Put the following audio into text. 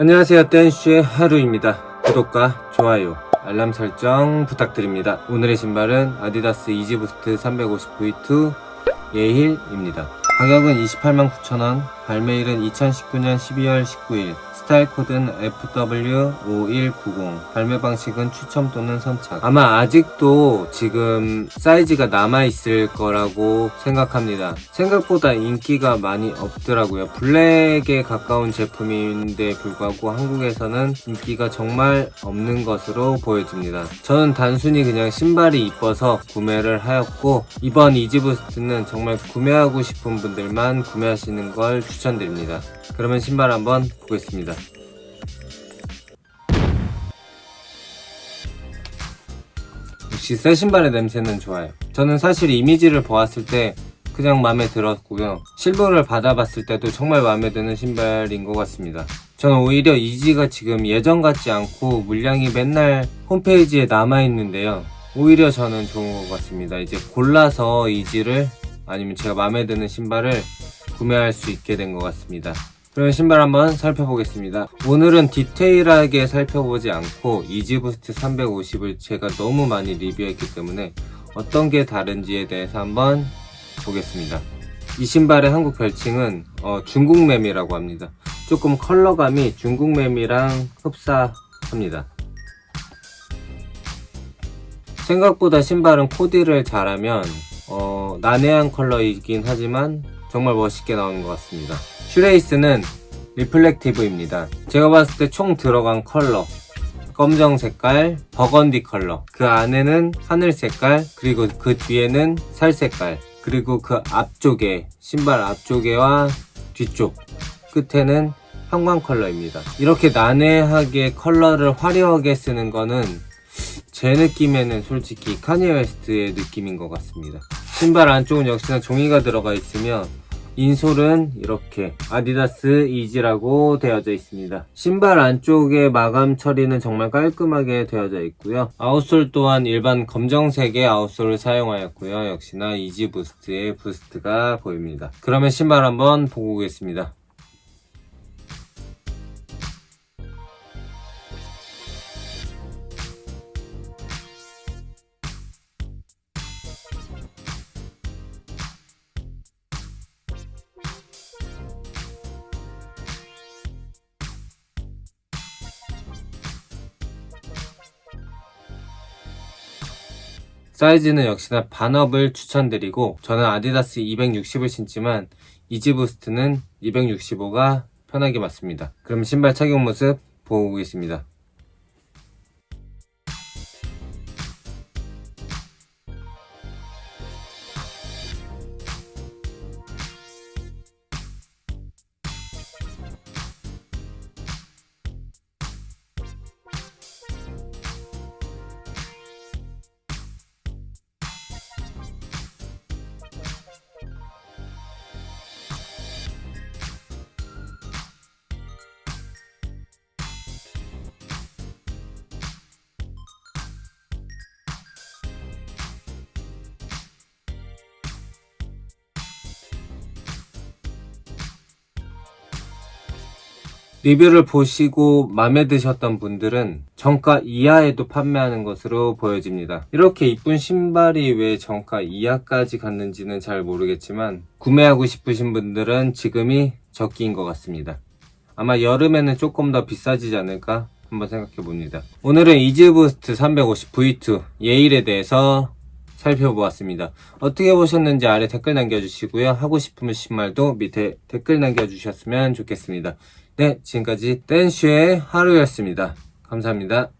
안녕하세요. 댄슈의 하루입니다. 구독과 좋아요 알람 설정 부탁드립니다. 오늘의 신발은 아디다스 이지부스트 350V2 예힐입니다. 가격은 28만 9천원 발매일은 2019년 12월 19일. 스타일 코드는 FW5190 발매 방식은 추첨 또는 선착. 아마 아직도 지금 사이즈가 남아있을 거라고 생각합니다. 생각보다 인기가 많이 없더라고요. 블랙에 가까운 제품인데 불구하고 한국에서는 인기가 정말 없는 것으로 보여집니다. 저는 단순히 그냥 신발이 이뻐서 구매를 하였고 이번 이지부스트는 정말 구매하고 싶은 분들만 구매하시는 걸 추천 드립니다 그러면 신발 한번 보겠습니다 역시 새 신발의 냄새는 좋아요. 저는 사실 이미지를 보았을 때 그냥 마음에 들었고요. 실버를 받아봤을 때도 정말 마음에 드는 신발인 것 같습니다. 저는 오히려 이지가 지금 예전 같지 않고 물량이 맨날 홈페이지에 남아있는데요. 오히려 저는 좋은 것 같습니다. 이제 골라서 이지를 아니면 제가 마음에 드는 신발을 구매할 수 있게 된 것 같습니다. 그럼 신발 한번 살펴보겠습니다. 오늘은 디테일하게 살펴보지 않고 이지부스트 350을 제가 너무 많이 리뷰했기 때문에 어떤 게 다른지에 대해서 한번 보겠습니다. 이 신발의 한국 별칭은 어, 중국 매미라고 합니다. 조금 컬러감이 중국 매미랑 흡사합니다. 생각보다 신발은 코디를 잘하면 어, 난해한 컬러이긴 하지만 정말 멋있게 나오는 것 같습니다. 슈레이스는 리플렉티브입니다. 제가 봤을 때 총 들어간 컬러 검정 색깔, 버건디 컬러 그 안에는 하늘 색깔 그리고 그 뒤에는 살 색깔 그리고 그 앞쪽에 신발 앞쪽에와 뒤쪽 끝에는 형광 컬러입니다. 이렇게 난해하게 컬러를 화려하게 쓰는 거는 제 느낌에는 솔직히 카니에 웨스트의 느낌인 것 같습니다. 신발 안쪽은 역시나 종이가 들어가 있으며 인솔은 이렇게 아디다스 이지라고 되어져 있습니다. 신발 안쪽의 마감 처리는 정말 깔끔하게 되어져 있고요. 아웃솔 또한 일반 검정색의 아웃솔을 사용하였고요. 역시나 이지 부스트의 부스트가 보입니다. 그러면 신발 한번 보고 오겠습니다. 사이즈는 역시나 반업을 추천드리고 저는 아디다스 260을 신지만 이지부스트는 265가 편하게 맞습니다. 그럼 신발 착용 모습 보고 오겠습니다. 리뷰를 보시고 마음에 드셨던 분들은 정가 이하에도 판매하는 것으로 보여집니다. 이렇게 이쁜 신발이 왜 정가 이하까지 갔는지는 잘 모르겠지만 구매하고 싶으신 분들은 지금이 적기인 것 같습니다. 아마 여름에는 조금 더 비싸지지 않을까 한번 생각해 봅니다. 오늘은 이즈부스트 350 V2 예일에 대해서 살펴보았습니다. 어떻게 보셨는지 아래 댓글 남겨주시고요. 하고 싶은 신말도 밑에 댓글 남겨주셨으면 좋겠습니다. 네, 지금까지 댄슈의 하루였습니다. 감사합니다.